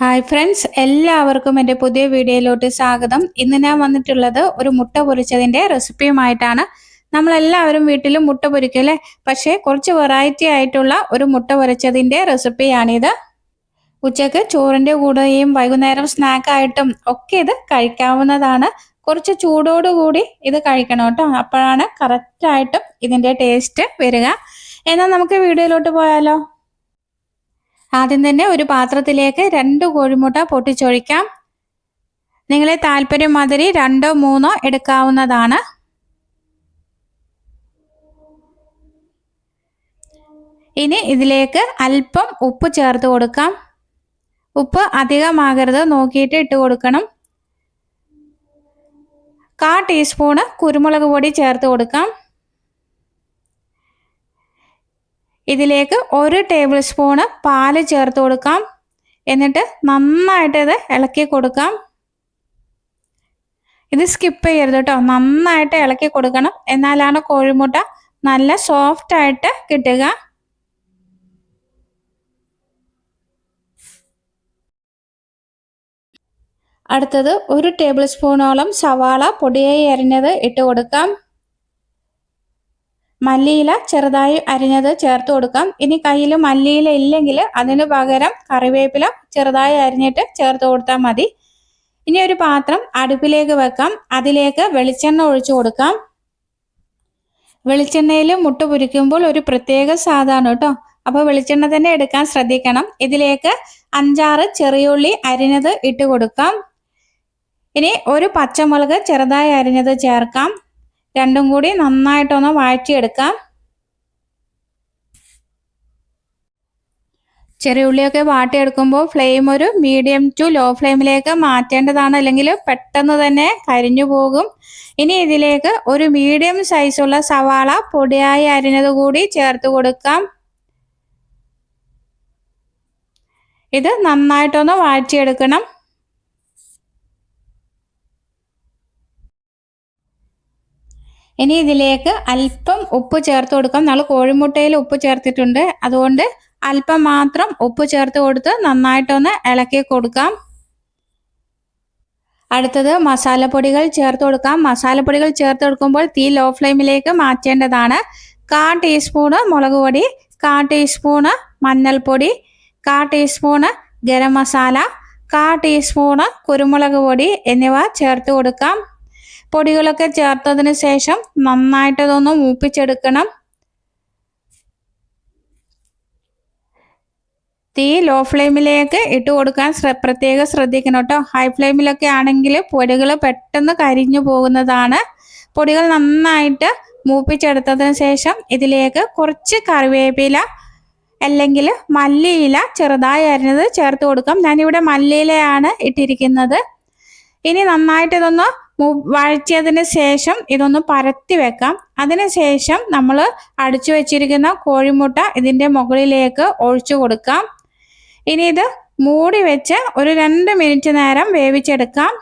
Hi friends എല്ലാവർക്കും എന്റെ പുതിയ വീഡിയോയിലോട്ട് സ്വാഗതം. ഇന്ന് ഞാൻ വന്നിട്ടുള്ളത് ഒരു മുട്ട പൊരിച്ചതിന്റെ റെസിപ്പിയുമായിട്ടാണ്. നമ്മളെല്ലാവരും വീട്ടിലും മുട്ട പൊരിക്കല്ലേ പക്ഷേ കുറച്ച് വെറൈറ്റി ആയിട്ടുള്ള ഒരു മുട്ട പൊരിച്ചതിന്റെ റെസിപ്പിയാണിത്. ഉച്ചയ്ക്ക് ചോറിന്റെ കൂടെയും വൈകുന്നേരം സ്നാക്കായിട്ടും ഒക്കെ ഇത് കഴിക്കാവുന്നതാണ്. കുറച്ച് ചൂടോടുകൂടി ഇത് കഴിക്കണം കേട്ടോ. അപ്പോഴാണ് കറക്റ്റായിട്ടും ഇതിന്റെ ടേസ്റ്റ് വരിക. എന്നാൽ നമുക്ക് വീഡിയോയിലോട്ട് പോയാലോ? ആദ്യം തന്നെ ഒരു പാത്രത്തിലേക്ക് രണ്ട് കോഴിമുട്ട പൊട്ടിച്ചൊഴിക്കാം. നിങ്ങളെ താല്പര്യം മാതിരി രണ്ടോ മൂന്നോ എടുക്കാവുന്നതാണ്. ഇനി ഇതിലേക്ക് അല്പം ഉപ്പ് ചേർത്ത് കൊടുക്കാം. ഉപ്പ് അധികമാകരുത് നോക്കിയിട്ട് ഇട്ട് കൊടുക്കണം. കാ ടീസ്പൂണ് കുരുമുളക് പൊടി ചേർത്ത് കൊടുക്കാം. ഇതിലേക്ക് ഒരു ടേബിൾ സ്പൂണ് പാൽ ചേർത്ത് കൊടുക്കാം. എന്നിട്ട് നന്നായിട്ട് ഇത് ഇളക്കി കൊടുക്കാം. ഇത് സ്കിപ്പ് ചെയ്യരുത് കേട്ടോ. നന്നായിട്ട് ഇളക്കി കൊടുക്കണം. എന്നാലാണ് കോഴിമുട്ട നല്ല സോഫ്റ്റ് ആയിട്ട് കിട്ടുക. അടുത്തത് ഒരു ടേബിൾ സ്പൂണോളം സവാള പൊടിയായി അരിഞ്ഞത് ഇട്ട് കൊടുക്കാം. മല്ലിയില ചെറുതായി അരിഞ്ഞത് ചേർത്ത് കൊടുക്കാം. ഇനി കയ്യിൽ മല്ലിയില ഇല്ലെങ്കിൽ അതിന് പകരം കറിവേപ്പില ചെറുതായി അരിഞ്ഞിട്ട് ചേർത്ത് കൊടുത്താൽ മതി. ഇനി ഒരു പാത്രം അടുപ്പിലേക്ക് വെക്കാം. അതിലേക്ക് വെളിച്ചെണ്ണ ഒഴിച്ചു കൊടുക്കാം. വെളിച്ചെണ്ണയിൽ മുട്ട പുരിക്കുമ്പോൾ ഒരു പ്രത്യേക സാധാണ് കേട്ടോ. അപ്പോൾ വെളിച്ചെണ്ണ തന്നെ എടുക്കാൻ ശ്രദ്ധിക്കണം. ഇതിലേക്ക് അഞ്ചാറ് ചെറിയുള്ളി അരിഞ്ഞത് ഇട്ട് കൊടുക്കാം. ഇനി ഒരു പച്ചമുളക് ചെറുതായി അരിഞ്ഞത് ചേർക്കാം. രണ്ടും കൂടി നന്നായിട്ടൊന്ന് വഴറ്റിയെടുക്കാം. ചെറിയ ഉള്ളിയൊക്കെ വാട്ടിയെടുക്കുമ്പോൾ ഫ്ലെയിം ഒരു മീഡിയം ടു ലോ ഫ്ലെയിമിലേക്ക് മാറ്റേണ്ടതാണ്. അല്ലെങ്കിൽ പെട്ടെന്ന് തന്നെ കരിഞ്ഞു പോകും. ഇനി ഇതിലേക്ക് ഒരു മീഡിയം സൈസുള്ള സവാള പൊടിയായി അരിഞ്ഞത് കൂടി ചേർത്ത് കൊടുക്കാം. ഇത് നന്നായിട്ടൊന്ന് വാഴ്ചയെടുക്കണം ഇനി ഇതിലേക്ക് അല്പം ഉപ്പ് ചേർത്ത് കൊടുക്കാം. നമ്മൾ കോഴിമുട്ടയിൽ ഉപ്പ് ചേർത്തിട്ടുണ്ട്. അതുകൊണ്ട് അല്പം മാത്രം ഉപ്പ് ചേർത്ത് കൊടുത്ത് നന്നായിട്ടൊന്ന് ഇളക്കി കൊടുക്കാം. അടുത്തത് മസാലപ്പൊടികൾ ചേർത്ത് കൊടുക്കാം. മസാലപ്പൊടികൾ ചേർത്ത് കൊടുക്കുമ്പോൾ തീ ലോ ഫ്ലെയിമിലേക്ക് മാറ്റേണ്ടതാണ്. കാ ടീസ്പൂണ് മുളക് പൊടി കാ ടീസ്പൂണ് മഞ്ഞൾപ്പൊടി കാ ടീസ്പൂണ് ഗരം മസാല കാ ടീസ്പൂണ് കുരുമുളക് പൊടി എന്നിവ ചേർത്ത് കൊടുക്കാം. പൊടികളൊക്കെ ചേർത്തതിന് ശേഷം നന്നായിട്ട് ഇതൊന്ന് മൂപ്പിച്ചെടുക്കണം. തീ ലോ ഫ്ലെയിമിലേക്ക് ഇട്ട് കൊടുക്കാൻ പ്രത്യേകം ശ്രദ്ധിക്കണം കേട്ടോ ഹൈ ഫ്ലെയിമിലൊക്കെ ആണെങ്കിൽ പൊടികൾ പെട്ടെന്ന് കരിഞ്ഞു പോകുന്നതാണ്. പൊടികൾ നന്നായിട്ട് മൂപ്പിച്ചെടുത്തതിന് ശേഷം ഇതിലേക്ക് കുറച്ച് കറിവേപ്പില അല്ലെങ്കിൽ മല്ലിയില ചെറുതായി അരിഞ്ഞത് ചേർത്ത് കൊടുക്കാം. ഞാനിവിടെ മല്ലിയിലയാണ് ഇട്ടിരിക്കുന്നത്. ഇനി നന്നായിട്ട് ഇതൊന്ന് വഴറ്റിയതിന് ശേഷം ഇതൊന്ന് പരത്തി വെക്കാം. അതിനുശേഷം നമ്മൾ അടിച്ചു വെച്ചിരിക്കുന്ന കോഴിമുട്ട ഇതിന്റെ മുകളിലേക്ക് ഒഴിച്ചു കൊടുക്കാം. ഇനി ഇത് മൂടി വെച്ച് ഒരു രണ്ട് മിനിറ്റ് നേരം വേവിച്ചെടുക്കാം.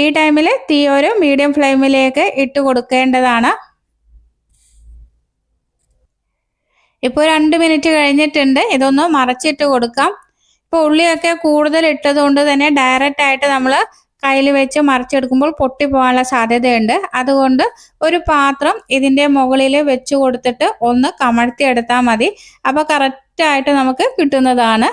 ഈ ടൈമിൽ തീ ഒരു മീഡിയം ഫ്ലെയിമിലേക്ക് ഇട്ട് കൊടുക്കേണ്ടതാണ്. ഇപ്പോൾ രണ്ട് മിനിറ്റ് കഴിഞ്ഞിട്ടുണ്ട്. ഇതൊന്ന് മറച്ചിട്ട് കൊടുക്കാം. ഇപ്പോൾ ഉള്ളിയൊക്കെ കൂടുതൽ ഇട്ടത് കൊണ്ട് തന്നെ ഡയറക്റ്റ് ആയിട്ട് നമ്മൾ കയ്യിൽ വെച്ച് മറിച്ചെടുക്കുമ്പോൾ പൊട്ടി പോകാനുള്ള സാധ്യതയുണ്ട്. അതുകൊണ്ട് ഒരു പാത്രം ഇതിന്റെ മുകളിൽ വെച്ച് കൊടുത്തിട്ട് ഒന്ന് കമഴ്ത്തി എടുത്താൽ മതി. അപ്പോൾ കറക്റ്റായിട്ട് നമുക്ക് കിട്ടുന്നതാണ്.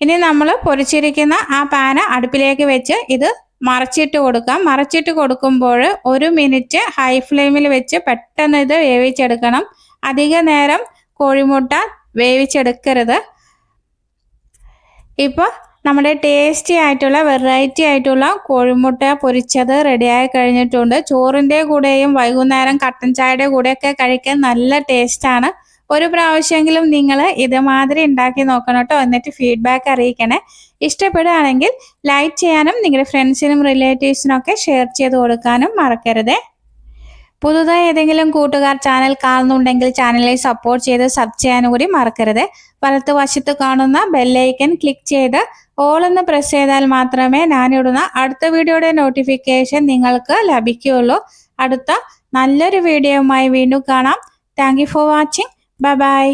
ഇനി നമ്മൾ പൊരിച്ചിരിക്കുന്ന ആ പാന അടുപ്പിലേക്ക് വെച്ച് ഇത് മറച്ചിട്ട് കൊടുക്കാം. മറച്ചിട്ട് കൊടുക്കുമ്പോൾ ഒരു മിനിറ്റ് ഹൈ ഫ്ലെയിമിൽ വെച്ച് പെട്ടെന്ന് ഇത് വേവിച്ചെടുക്കണം. അധിക നേരം കോഴിമുട്ട വേവിച്ചെടുക്കരുത്. ഇപ്പോൾ നമ്മുടെ ടേസ്റ്റി ആയിട്ടുള്ള വെറൈറ്റി ആയിട്ടുള്ള കോഴിമുട്ട പൊരിച്ചത് റെഡിയായി കഴിഞ്ഞിട്ടുണ്ട്. ചോറിന്റെ കൂടെയും വൈകുന്നേരം കട്ടൻ ചായയുടെ കൂടെയൊക്കെ കഴിക്കാൻ നല്ല ടേസ്റ്റാണ് ഒരു പ്രാവശ്യമെങ്കിലും നിങ്ങൾ ഇതുമാതിരി ഉണ്ടാക്കി നോക്കണം കേട്ടോ. എന്നിട്ട് ഫീഡ്ബാക്ക് അറിയിക്കണേ. ഇഷ്ടപ്പെടുകയാണെങ്കിൽ ലൈക്ക് ചെയ്യാനും നിങ്ങളുടെ ഫ്രണ്ട്സിനും റിലേറ്റീവ്സിനും ഒക്കെ ഷെയർ ചെയ്ത് കൊടുക്കാനും മറക്കരുതേ. പുതുതായി ഏതെങ്കിലും കൂട്ടുകാർ ചാനൽ കാണുന്നുണ്ടെങ്കിൽ ചാനലിനെ സപ്പോർട്ട് ചെയ്ത് സബ് ചെയ്യാനും കൂടി മറക്കരുത്. വലത്ത് വശത്ത് കാണുന്ന ബെല്ലൈക്കൻ ക്ലിക്ക് ചെയ്ത് ഓൾ എന്ന് പ്രസ് ചെയ്താൽ മാത്രമേ ഞാനിടുന്ന അടുത്ത വീഡിയോയുടെ നോട്ടിഫിക്കേഷൻ നിങ്ങൾക്ക് ലഭിക്കുകയുള്ളൂ. അടുത്ത നല്ലൊരു വീഡിയോയുമായി വീണ്ടും കാണാം. Thank for watching bye